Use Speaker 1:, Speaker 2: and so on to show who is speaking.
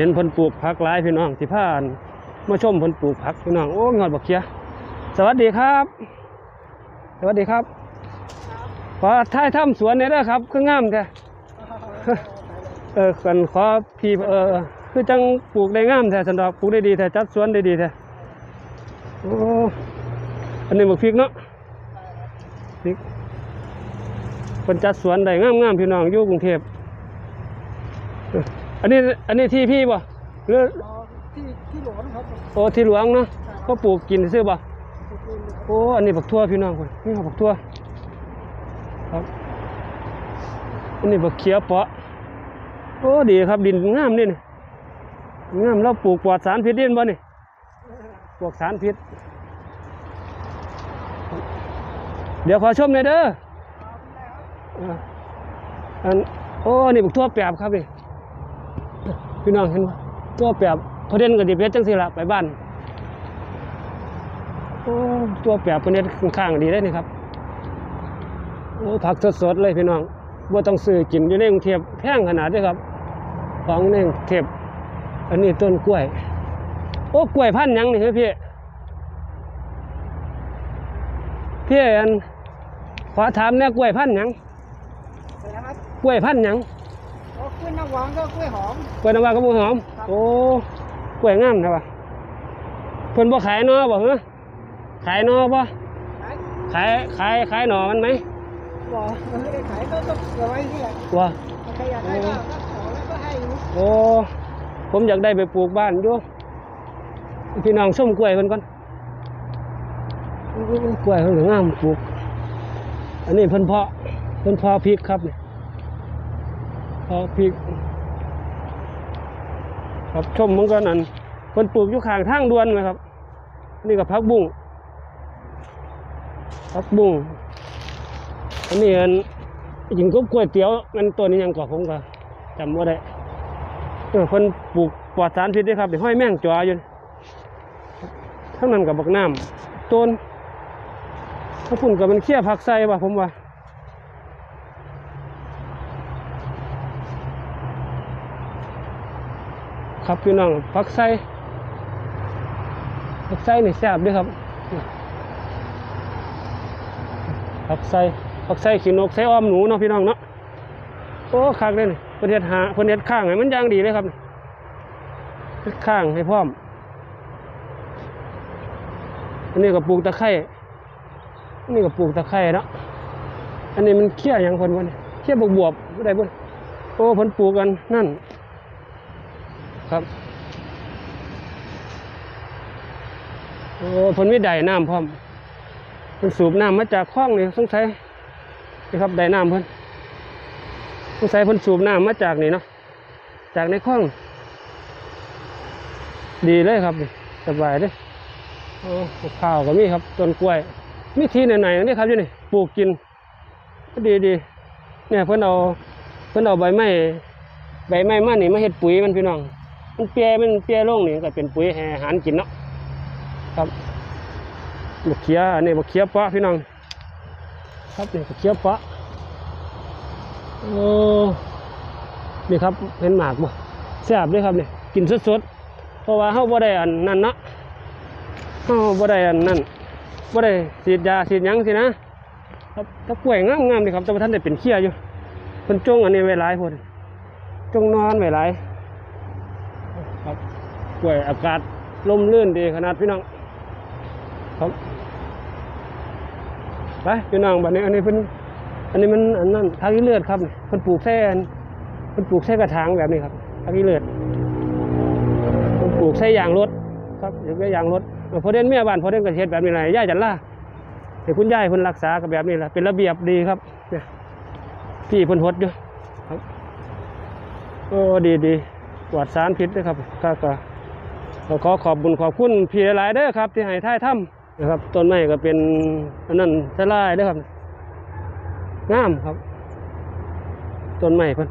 Speaker 1: เห็นเพิ่นปลูกผักหลายพี่น้องสิพาอันมาชมเพิ่นปลูกผักพี่น้องโอ้งอดบักเขียสวัสดีครับ สวัสดีครับขอท้ายถ้ำสวนเนี่ยเด้ครับคืองามแท้เออกันขอพี่เออคือจังปลูกได้งามแท้สันดอกปลูกได้ดีแท้จัดสวนได้ดีแท้โอ้อันนี้บักพริกเนาะพริกเพิ่นจัดสวนได้งามงามพี่น้องอยู่กรุงเทพ อออันนี้อันนี้ที่พี่บ่หรือ
Speaker 2: อ๋อที่ที่หลวงครับ
Speaker 1: โอ้ที่หลวงเนาะก็ปลูกกินซื้อบ่
Speaker 2: ปลูกเองเลยครับ
Speaker 1: โอ้อันนี้บักทั่วพี่น้องคนนี่ครับบักทั่วครับอันนี้บักเขียเปาะโอ้ดีครับดินงามนี่นี่งามเราปลูกปลอดสารพิษดินบ่นี่ปลอดสารพิษ เดี๋ยวขอชมหน่อยเด้อเอออันโอ้นี่บักทั่วแปบครับนี่ พี่น้องเห็นบ่ทั่วแปบพอเด่นกับดิเพชรจังสิละไปบ้านโอ้ตัวแปรเป็นเน็ดข้างๆดีได้นี่ครับโอ้ผักสดๆเลยพี่น้องว่าต้องซื้อกินอยู่ในกรุงเทพแพงขนาดนี้ครับ ของในกรุงเทพอันนี้ต้นกล้วย โอ้กล้วยพันธุ์ยังนี่เฮ้ยพี่พี่อันขอถามเนี่ยกล้วยพันธุ์ยังกล้วยพันธุ์ยัง
Speaker 2: กล้วยน้ำหวานก็กล้วยหอม
Speaker 1: กล้วยน้ำว้ากับหมูหอม
Speaker 2: ครับ
Speaker 1: โอ้ กล้วยงามนะวะเพิ่นบ่ขายเนาะบ่เหรอขายเนาะบ่
Speaker 2: ขาย
Speaker 1: ขาย ขาย ขายหน่อมันไหม
Speaker 2: บอกมันไม่ได้ขายก็ต้องเก็บไว้ที่แหละ
Speaker 1: ว่า
Speaker 2: ใครอยากได้ก็ก็ขอแล้วก็ให้อยู่
Speaker 1: โอ้ ผมอยากได้ไปปลูกบ้านอยู่พี่น้องส้มกล้วยเพิ่นก่อนกล้วยเพิ่นก็งามปลูก อันนี้เพิ่นเพาะเพิ่นเพาะพริกครับนี่เพาะพริกครับชมมันก็นั่นเพิ่นปลูกอยู่ข้างทางด่วนนะครับ นี่ก็ผักบุ้งผักบุ้งอันนี้อันยิงก็กล้วยเตี๋ยวมันตัวนี้ยังกว่าผมก็จำว่าได้เออเพิ่นปลูกปลอดสารพิษด้วยครับเดี๋ยวห้อยแม่งจออยู่ทั้งนั้นกับบักน้ำต้นถ้าพุ่นกับมันเคี้ยผักใส่ป่ะผมว่า ครับพี่น้องผักใส่ผักใส่นี่แซ่บด้วยครับผักใส่ผักใส่ขี้นกใส่อ้อมหนูเนาะพี่น้องเนาะโอ้คักเลยนี่เพิ่นเฮ็ดหาเพิ่นเฮ็ดข้างให้มันย่างดีเลยครับข้างให้พร้อมอันนี้ก็ปลูกตะไคร้อันนี้ก็ปลูกตะไคร้เนาะอันนี้มันเคี้ยหยังเพิ่นวะนี่เคี้ยบวบวบๆได้บ่โอ้เพิ่นปลูกกันนั่น ครับโอ้เพิ่นมีไดน้ำพร้อมเพิ่นสูบน้ำมาจากคลองนี่สงสัยนี่ครับได้น้ำเพิ่นสงสัยเพิ่นสูบน้ำมาจากนี่เนาะจากในคลอง ดีเลยครับสบายเลยโอ้ข้าวก็มีครับต้นกล้วย มีที่ไหนๆนี่ครับอยู่นี่ปลูกกินก็ดีดีเนี่ยเพิ่นเอาเพิ่นเอาใบไม้ใบไม้มานี่มาเฮ็ดปุ๋ยมันพี่น้อง เปียมันเปียลงนี่ก็เป็นปุ๋ยให้อาหารกินเนาะครับบักเขียอันนี้บักเขียปะพี่น้องครับนี่บักเขียปะโอ้นี่ครับเห็นหมากบ่แซ่บเลยครับเนี่ยกินสดๆเพราะว่าเฮาบ่ได้อันนั้นเนาะเฮาบ่ได้อันนั้นบ่ได้ฉีดยาฉีดหยังสินะครับถ้ากล้วยงามๆนี่ครับแต่ว่าท่านได้เป็นเขี้ยอยู่เพิ่นจงอันนี้ไว้หลายพุ่นจงนอนไว้หลาย ครับกล้วยอากาศลมลื่นดีขนาดพี่น้องครับไปพี่น้องบัดนี้ อันนี้เพิ่นอันนี้มันอันนั้นทางอีเลือดครับนี่เพิ่นปลูกแท่นเพิ่นปลูกแท่กระถางแบบนี้ครับทางอีเลือดเพิ่นปลูกแท่ยางรถครับเดี๋ยวก็ยางรถพอเด่นเมียบ้านพอเด่นกระเทศแบบนี้แหละย่าจันล่าให้คุณย่ายเพิ่นรักษากับแบบนี้แหละเป็นระเบียบดีครับเนี่ยพี่พ่นหดอยู่ครับโอ้ดีดี ปลอดสารพิษนะครับก็ก็ก็ขอขอบบุญขอบคุณพี่หลายๆเด้อครับ ที่ให้ท่ายถ้ำนะครับต้นไม้ก็เป็นอันนั้นสลายเด้อครับงามครับต้นไม้เพิ่น